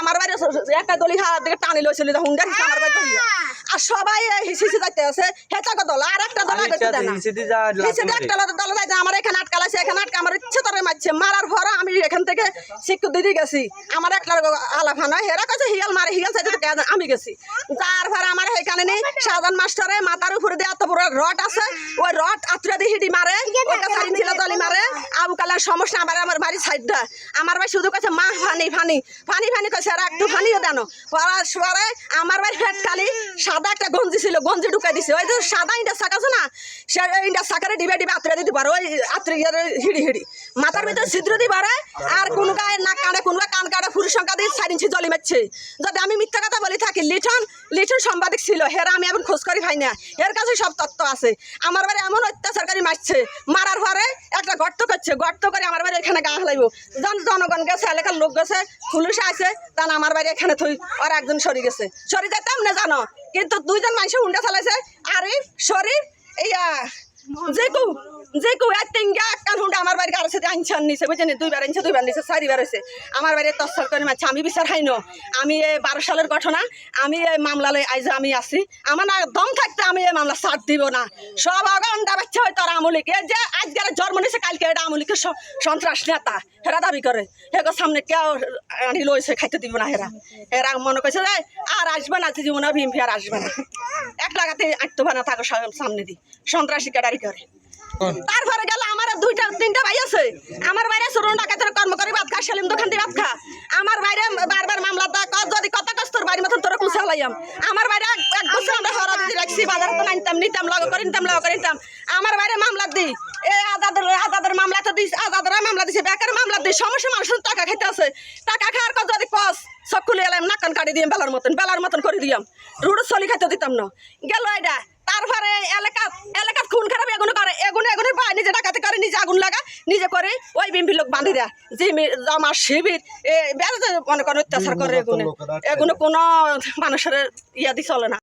আমার বাড়ি একটা দলি হাত দিকে টানি লইছিল যে হুন্ডা হিসেবে আমার বাড়ি। আর সবাই হিসি যাইতে আছে হেঁচা দল আর একটা দল আগে দেয় না। হিসেবে একটা দল যাইতে আমার এখানে আটকালাছে এখানে আটকা আমার ইচ্ছে তরে মারছে মারার পর আমি এখান থেকে শিক্ষক দিদি গেছি আমার একটা আলাফানা হেরা কাছে হিয়াল মারে হিয়াল চাইতে আমি গেছি। যার পর আমার এখানে নেই সাধারণ মাস্টারে মাথার উপরে দিয়ে এত বড় রড আছে ওই রড আত্রা দিয়ে হিডি মারে ওটা সারিন ছিল দলি মারে আবু সমস্যা আমার আমার বাড়ির সাইডটা। আমার ভাই শুধু কাছে মা, ফানি ফানি ফানি ফানি কাছে আর একটু ফানিও দেন পড়ার সরে আমার ভাই ফ্যাট খালি সাদা একটা গঞ্জি ছিল, গঞ্জি ঢুকাই দিছে। ওই যে সাদা ইন্ডা শাক আছে না, সে ইন্ডা শাকারে ডিবে ডিবে আত্রে দিতে পারো। ওই আত্রে হিড়ি হিড়ি। মাথার ভিতরে ছিদ্র দিয়ে পারে আর কোন গায়ে নাক কাটে কোন গায়ে কান কাটে ফুরি সংখ্যা দিয়ে সাইড ইঞ্চি জলি মারছে। যদি আমি মিথ্যা কথা বলি থাকি, লিটন লিটন সাংবাদিক ছিল, হেরা আমি এখন খোঁজ করি ভাই না। এর কাছে সব তত্ত্ব আছে। আমার বাড়ি এমন অত্যাচারকারী মারছে, মারার পরে একটা গর্ত করছে, গর্ত করে আমার বাড়ি এখানে গা হলাইব। জন, জনগণ গেছে, এলাকার লোক গেছে, পুলিশ আছে তান আমার বাড়ি এখানে থই আর একজন সরি গেছে। সরি যেতাম না জানো, কিন্তু দুইজন মানুষ হুন্ডা চালাইছে, আরিফ, শরীফ, ইয়া, জেকু জেকু এক তিনগা কান হুন্ডা আমার বাড়ি কারোর সাথে আনছান নিছে বুঝছেন দুইবার আনছে দুইবার নিছে, চারিবার হয়েছে আমার বাড়ি তৎসর করে মারছে, আমি বিচার হাইনো আমি এই বারো সালের ঘটনা, আমি এই মামলা লই আইজ আমি আছি। আমার না দম থাকতে আমি এই মামলা সাথ দিব না। সব আগে আন্ডা বাচ্চা হয়তো আর আমলিকে, যে আজকের জন্ম নিছে, কালকে এটা আমলিকে সন্ত্রাস নেতা, হেরা দাবি করে। হেগো সামনে কেউ আনি লইছে, খাইতে দিব না হেরা। হেরা মনে করছে যে, আর আসবে না জীবনে বিএমপি আর আসবে না। এক লাগাতে আটতো বানা থাকো সামনে দি। সন্ত্রাসী কেডারি করে। তারপরে গেল আমার দুইটা, তিনটা ভাই আছে। আমার বাইরে সরুন ডাকাতের কর্ম করে, ভাত খা, সেলিম দোকান দিয়ে ভাত খা। আমার বাইরে বারবার মামলা দা যদি কত কষ্ট তোর বাড়ির মতন তোর কুসা লাইয়াম আমার বাইরে এক বছর আমরা হরা দিদি রাখছি, বাজার তো নাইতাম নিতাম, লগ করে নিতাম, লগ করে নিতাম। আমার বাইরে মামলা দি। এ আদাদের আদাদের মামলা তো দিস আদাদের মামলা দিছে বেকার মামলা দি সমস্যা মানুষের টাকা খাইতে আছে। টাকা খাওয়ার কর যদি কস চকুলে এলাম নাকান কাটি দিয়াম বেলার মতন বেলার মতন করে দিয়াম। রুড়ো চলি খাইতে দিতাম না। গেল এটা। তারপরে এলাকা এলাকাত খুন খারাপ এগুলো করে এগুলো এগুলো পায় নিজে ডাকাতি করে নিজে আগুন লাগা নিজে করে ওই বিম্পি লোক বাঁধে দেয়। যে আমার শিবির এ বেড়াতে মনে করেন অত্যাচার করে এগুলো এগুলো কোনো মানুষের ইয়াদি চলে না।